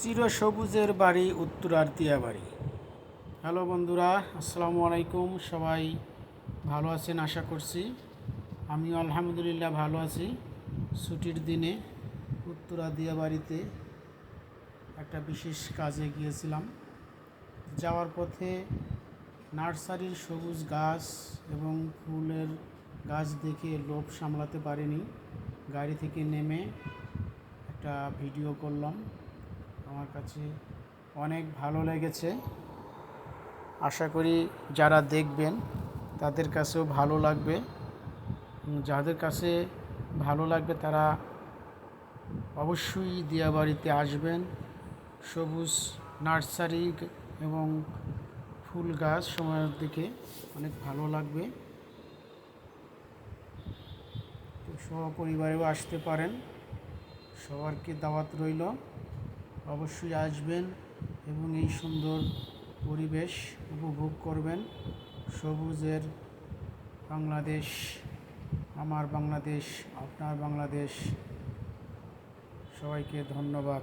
চিরসবুজের বাড়ি, উত্তরার বাড়ি হ্যালো বন্ধুরা, আসসালামু আলাইকুম। সবাই ভালো আছেন? আশা করছি আমি আলহামদুলিল্লাহ ভালো আছি। ছুটির দিনে উত্তরা বাড়িতে একটা বিশেষ কাজে গিয়েছিলাম। যাওয়ার পথে নার্সারির সবুজ গাছ এবং ফুলের গাছ দেখে লোভ সামলাতে পারিনি। গাড়ি থেকে নেমে একটা ভিডিও করলাম। আমার কাছে অনেক ভালো লেগেছে। আশা করি যারা দেখবেন তাদের কাছেও ভালো লাগবে। যাদের কাছে ভালো লাগবে তারা অবশ্যই দিয়াবাড়িতে আসবেন। সবুজ নার্সারি এবং ফুল গাছ সময়ের দিকে অনেক ভালো লাগবে। তো সপরিবারেও আসতে পারেন। সবারকে দাওয়াত রইল। অবশ্যই আসবেন এবং এই সুন্দর পরিবেশ উপভোগ করবেন। সবুজের বাংলাদেশ, আমার বাংলাদেশ, আপনার বাংলাদেশ। সবাইকে ধন্যবাদ।